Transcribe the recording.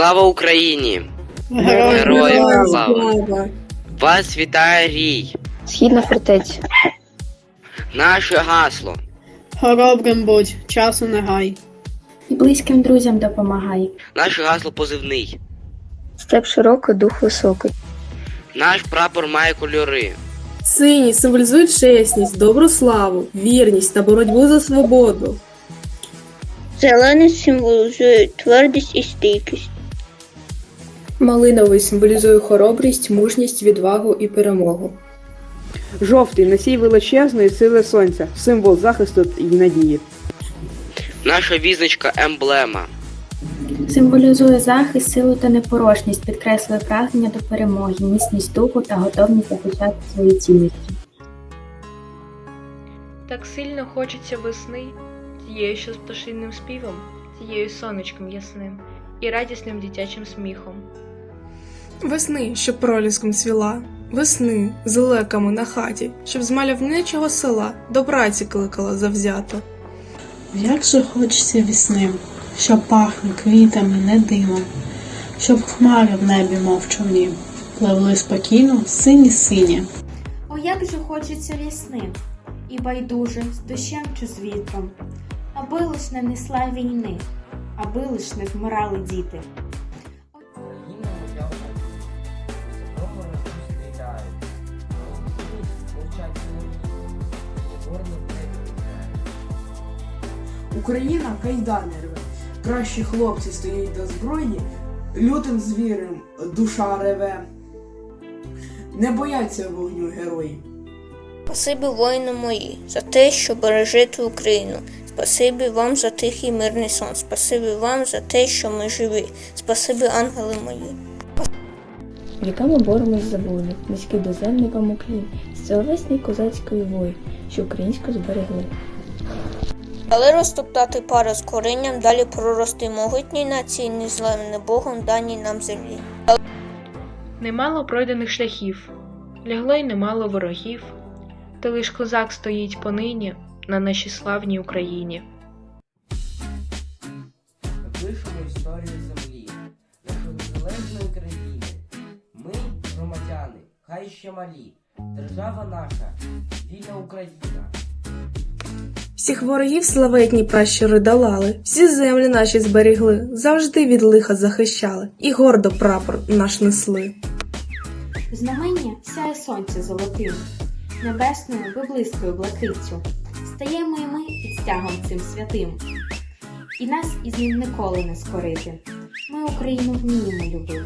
Слава Україні! Героям Героям слава! слава! Вас вітає Рій! Східна фортеця. Наше гасло. Хоробрим будь, часу не гай. І близьким друзям допомагай. Наше гасло позивний. Степ широкий, дух високий. Наш прапор має кольори. Сині символізують чесність, добру славу, вірність та боротьбу за свободу. Зелений символізує твердість і стійкість. Малиновий символізує хоробрість, мужність, відвагу і перемогу. Жовтий носій величезної сили сонця, символ захисту і надії. Наша візочка емблема. Символізує захист, силу та непорожність, підкреслює прагнення до перемоги, міцність духу та готовність захищати свої цінності. Так сильно хочеться весни, тією, що з пташинним співом, тією сонечком ясним і радісним дитячим сміхом. Весни, що проліском цвіла, весни з леками на хаті, щоб з мальовничого села до праці кликала завзято. Як же хочеться весни, що пахне квітами, не димом, щоб хмари в небі, мов човні, пливли спокійно сині-сині. О, як же хочеться весни, і байдуже з дощем чи з вітром, аби лиш не несла війни, аби лиш не вмирали діти. Україна кайдани рве. Кращі хлопці стоять до зброї, лютим звірем душа реве. Не бояться вогню герої. Спасибі воїни мої за те, що бережете Україну. Спасибі вам за тихий мирний сон. Спасибі вам за те, що ми живі. Спасибі, ангели мої. Ріками боремось за волю, низький доземникам уклін, з ціловесний козацької вої, що українську зберегли. Але розтоптати пару з коренням, далі прорости могутній нації, незламне Богом даній нам землі. Немало пройдених шляхів, лягло й немало ворогів, та лиш козак стоїть понині на нашій славній Україні. Пишемо історію землі, нашої незалежної країни. Ми, громадяни, хай ще малі. Держава наша, вільна Україна. Всіх ворогів славетні пращури долали, всі землі наші зберігли, завжди від лиха захищали, і гордо прапор наш несли. Знамення сяє сонце золотим, небесною виблискою блакитцю. Стаємо і ми під стягом цим святим, і нас із ним ніколи не скорити. Ми Україну вміємо любити.